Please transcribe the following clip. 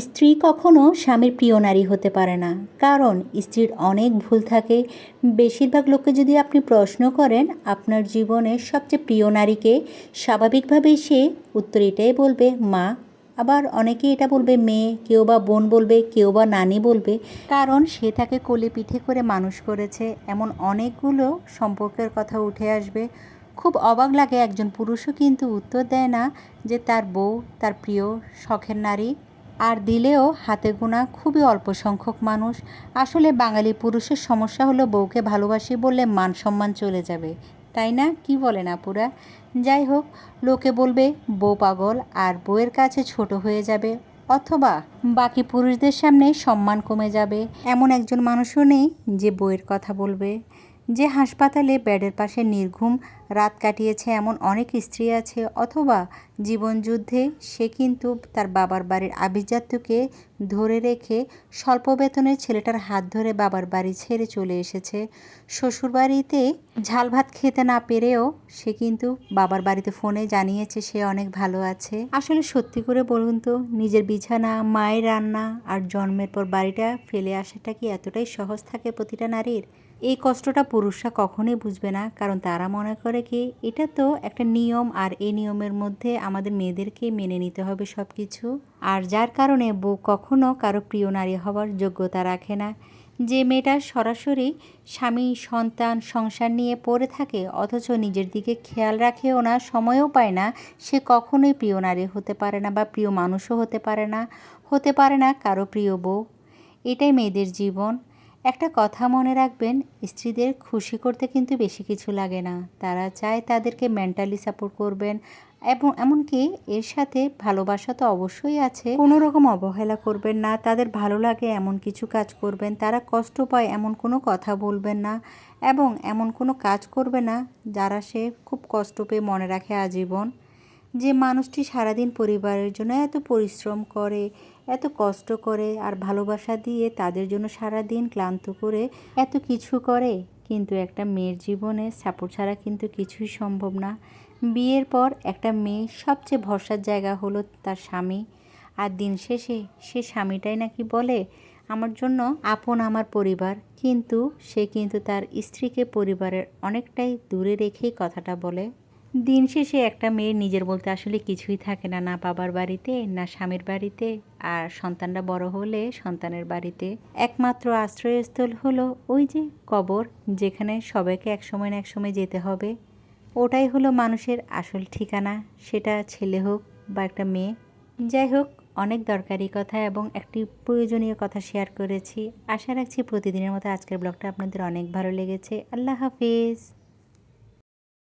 স্ত্রী কখনো স্বামীর প্রিয় নারী হতে পারে না। কারণ স্ত্রীর অনেক ভুল থাকে। বেশিরভাগ লোককে যদি আপনি প্রশ্ন করেন, আপনার জীবনের সবচেয়ে প্রিয় নারীকে স্বাভাবিকভাবেই সে উত্তর এটাই বলবে, মা। আবার অনেকে এটা বলবে, মেয়ে। কেউ বা বোন বলবে, কেউ বা নানি বলবে। কারণ সে তাকে কোলে পিঠে করে মানুষ করেছে। এমন অনেকগুলো সম্পর্কের কথা উঠে আসবে। খুব অবাক লাগে একজন পুরুষও কিন্তু উত্তর দেয় না যে তার বউ, তার প্রিয়, শখের নারী। আর দিলেও হাতে গোনা খুবই অল্প সংখ্যক মানুষ। আসলে বাঙালি পুরুষের সমস্যা হলো বউকে ভালোবাসি বললে মান সম্মান চলে যাবে। তাই না? কি বলেন আপুরা? যাই হোক, লোকে বলবে, বউ পাগল আর বউয়ের কাছে ছোট হয়ে যাবে। অথবা, বাকি পুরুষদের সামনে সম্মান কমে যাবে। এমন একজন মানুষও নেই যে বইয়ের কথা বলবে। যে হাসপাতালে ব্যাডের পাশে নির্ঘুম, রাত কাটিয়েছে এমন অনেক স্ত্রী আছে, অথবা জীবনযুদ্ধে সে কিন্তু তার বাবার বাড়ির আভিজাত্যকে ধরে রেখে স্বল্প বেতনের ছেলেটার হাত ধরে বাবার বাড়ি ছেড়ে চলে এসেছে। শ্বশুরবাড়িতে ঝাল ভাত খেতে না পেরেও সে কিন্তু বাবার বাড়িতে ফোনে জানিয়েছে সে অনেক ভালো আছে। আসলে সত্যি করে বলুন তো, নিজের বিছানা, মায়ের রান্না আর জন্মের পর বাড়িটা ফেলে আসাটা কি এতটাই সহজ থাকে প্রতিটা নারীর? এই কষ্টটা পুরুষরা কখনোই বুঝবে না, কারণ তারা মনে করে কি, এটা তো একটা নিয়ম আর এই নিয়মের মধ্যে আমাদের মেয়েদেরকে মেনে নিতে হবে সব কিছু আর যার কারণে বউ কখনও কারও প্রিয় নারী হওয়ার যোগ্যতা রাখে না। যে মেয়েটা সরাসরি স্বামী, সন্তান, সংসার নিয়ে পড়ে থাকে, অথচ নিজের দিকে খেয়াল রাখেও না, সময়ও পায় না, সে কখনোই প্রিয় নারী হতে পারে না বা প্রিয় মানুষও হতে পারে না, হতে পারে না কারও প্রিয় বউ। এটাই মেয়েদের জীবন। একটা কথা মনে রাখবেন, স্ত্রীদের খুশি করতে কিন্তু বেশি কিছু লাগে না। তারা চায় তাদেরকে মেন্টালি সাপোর্ট করবেন এবং এমনকি এর সাথে ভালোবাসা তো অবশ্যই আছে। কোনো রকম অবহেলা করবেন না, তাদের ভালো লাগে এমন কিছু কাজ করবেন, তারা কষ্ট পায় এমন কোনো কথা বলবেন না এবং এমন কোনো কাজ করবে না যারা সে খুব কষ্ট পেয়ে মনে রাখে আজীবন। যে মানুষটি সারাদিন পরিবারের জন্য এত পরিশ্রম করে এত কষ্ট করে আর ভালোবাসা দিয়ে তাদের জন্য সারা দিন ক্লান্ত করে এত কিছু করে, কিন্তু একটা মেয়ের জীবনে সাপোর্ট ছাড়া কিন্তু কিছুই সম্ভব না। বিয়ের পর একটা মেয়ে সবচেয়ে ভরসার জায়গা হলো তার স্বামী। আর দিন শেষে সে স্বামীটাই নাকি বলে, আমার জন্য আপন আমার পরিবার। কিন্তু সে কিন্তু তার স্ত্রীকে পরিবারের অনেকটাই দূরে রেখেই কথাটা বলে। দিন শেষে একটা মেয়ের নিজের বলতে আসলে কিছুই থাকে না না বাবার বাড়িতে, না স্বামীর বাড়িতে। আর সন্তানরা বড় হলে সন্তানের বাড়িতে একমাত্র আশ্রয়স্থল হলো ওই যে কবর, যেখানে সবাইকে এক সময় না এক সময় যেতে হবে। ওটাই হলো মানুষের আসল ঠিকানা, সেটা ছেলে হোক বা একটা মেয়ে। যাই হোক, অনেক দরকারি কথা এবং একটি প্রয়োজনীয় কথা শেয়ার করেছি। আশা রাখছি প্রতিদিনের মতো আজকের ব্লগটা আপনাদের অনেক ভালো লেগেছে। আল্লাহ হাফিজ।